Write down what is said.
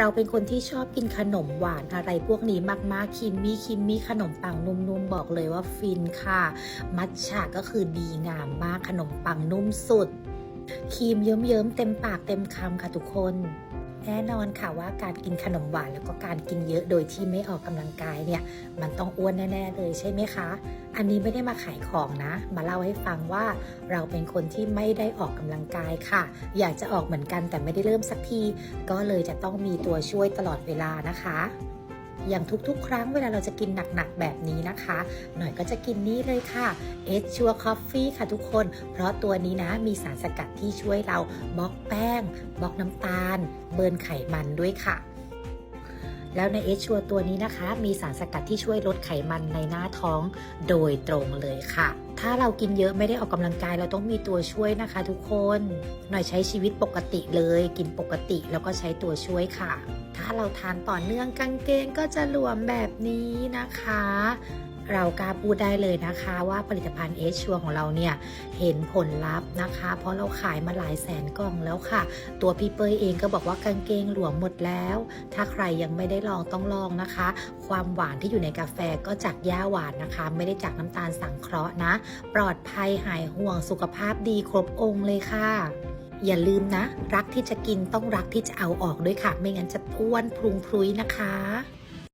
เราเป็นคนที่ชอบกินขนมหวานอะไรพวกนี้มากๆคิมมี่คิมมี่ขนมปังนุ่มๆบอกเลยว่าฟินค่ะ มัทฉะก็คือดีงามมากขนมปังนุ่มสุดครีมเยิ้มๆเต็มปากเต็มคำค่ะทุกคน แน่นอนค่ะว่าการกินขนมหวานแล้วก็การกินเยอะโดยที่ไม่ออกกำลังกายเนี่ย มันต้องอ้วนแน่ ๆ เลยใช่ไหมคะ อันนี้ไม่ได้มาขายของนะ มาเล่าให้ฟังว่าเราเป็นคนที่ไม่ได้ออกกำลังกายค่ะ อยากจะออกเหมือนกันแต่ไม่ได้เริ่มสักที ก็เลยจะต้องมีตัวช่วยตลอดเวลานะคะ อย่างทุกๆ ครั้งเวลาเราจะกินหนักๆ แบบนี้นะคะ หน่อยก็จะกินนี่เลยค่ะเอชชัวคอฟฟี่ค่ะทุกคน เพราะตัวนี้นะมีสารสกัดที่ช่วยเราบล็อกแป้งบล็อกน้ำตาล เบิร์นไขมันด้วยค่ะแล้วในเอชชัวตัวนี้นะคะ มีสารสกัดที่ช่วยลดไขมันในหน้าท้องโดยตรงเลยค่ะ ถ้าเรากินเยอะไม่ได้ออกกำลังกายเราต้องมีตัวช่วยนะคะ ทุกคน หน่อยใช้ชีวิตปกติเลย กินปกติแล้วก็ใช้ตัวช่วยค่ะ ถ้าเราทานต่อเนื่องกางเกงก็จะหลวมแบบนี้นะคะ เรากล้าพูดได้เลยนะคะว่าผลิตภัณฑ์เอชชัวของเราเนี่ย เห็นผลลัพธ์นะคะ เพราะเราขายมาหลายแสนกล่องแล้วค่ะ ตัวพี่เปยเองก็บอกว่ากางเกงหลวมหมดแล้ว ถ้าใครยังไม่ได้ลองต้องลองนะคะ ความหวานที่อยู่ในกาแฟก็จากหญ้าหวานนะคะ ไม่ได้จากน้ำตาลสังเคราะห์นะ ปลอดภัยหายห่วงสุขภาพดีครบองค์เลยค่ะ อย่าลืมนะ รักที่จะกินต้องรักที่จะเอาออกด้วยค่ะ ไม่งั้นจะอ้วนพรุงพรุยนะคะ